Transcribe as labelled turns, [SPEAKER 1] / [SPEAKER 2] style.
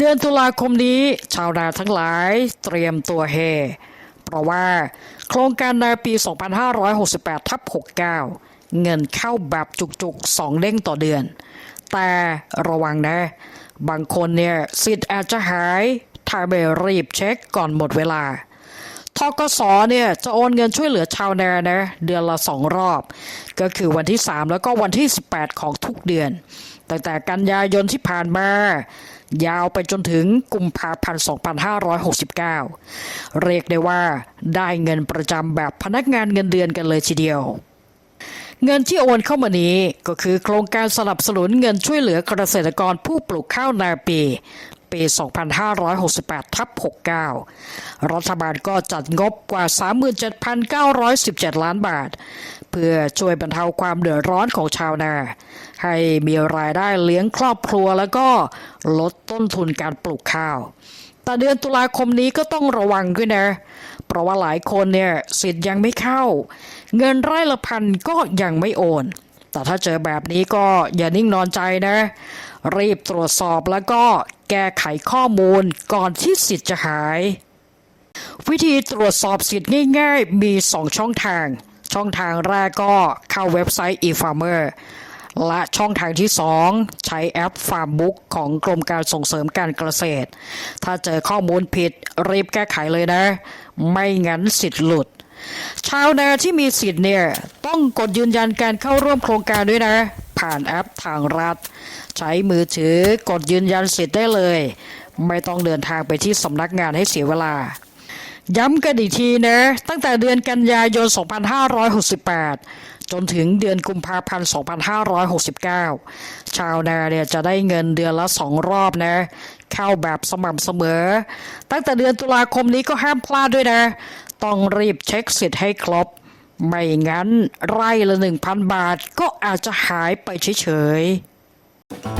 [SPEAKER 1] เดือนตุลาคมนี้ ชาวนาทั้งหลายเตรียมตัวเฮ เพราะว่าโครงการนาปี 2568ทับ69 เงินเข้าแบบจุกๆ2เด้งต่อเดือน แต่ระวังนะ บางคนเนี่ยสิทธิ์อาจจะหาย ถ้าไม่รีบเช็คก่อนหมดเวลา ทกสเนี่ยจะโอนเงินช่วยเหลือชาวนานะเดือนละสองรอบ ก็คือวันที่ 3 แล้วก็วันที่ 18 ของทุกเดือน ตั้งแต่กันยายนที่ผ่านมายาวไปจนถึงกุมภาพันธ์ 2569 เรียกได้ว่าได้เงินประจำแบบพนักงานเงินเดือนกันเลยทีเดียวเงินที่โอนเข้ามานี้ก็คือโครงการสนับสนุนเงินช่วยเหลือเกษตรกรผู้ปลูกข้าวนาปี ปี 2568ทับ69 รัฐบาลก็จัดงบกว่า 37,917 ล้านบาท เพื่อช่วยบรรเทาความเดือดร้อนของชาวนา ให้มีรายได้เลี้ยงครอบครัวแล้วก็ลดต้นทุนการปลูกข้าว แต่เดือนตุลาคมนี้ก็ต้องระวังด้วยนะ เพราะว่าหลายคนเนี่ยสิทธิ์ยังไม่เข้า เงินไร่ละพันก็ยังไม่โอนแต่ถ้าเจอแบบนี้ก็อย่านิ่งนอนใจนะ รีบตรวจสอบแล้วก็ แก้ไขข้อมูลก่อนที่สิทธิ์จะหาย วิธีตรวจสอบสิทธิ์ง่ายๆ มี 2 ช่องทาง ช่องทางแรกก็เข้าเว็บไซต์ eFarmer และช่องทางที่ 2 ใช้แอป Farmbook ของกรมการส่งเสริมการเกษตร ถ้าเจอข้อมูลผิดรีบแก้ไขเลยนะ ไม่งั้นสิทธิ์หลุด ชาวนาที่มีสิทธิ์เนี่ย ต้องกดยืนยันการเข้าร่วมโครงการด้วยนะ ผ่านแอปทางรัฐ ใช้มือถือกดยืนยันสิทธิ์ได้เลย ไม่ต้องเดินทางไปที่สำนักงานให้เสียเวลา ย้ำกันอีกทีนะ ตั้งแต่เดือนกันยายน 2568 จนถึงเดือนกุมภาพันธ์ 2569 ชาวนาเนี่ยจะได้เงินเดือนละสองรอบนะเข้าแบบสม่ำเสมอ ตั้งแต่เดือนตุลาคมนี้ก็ห้ามพลาดด้วยนะ ต้องรีบเช็คสิทธิ์ให้ครบ ไม่งั้นไร่ละหนึ่งพันบาทก็อาจจะหายไปเฉยๆ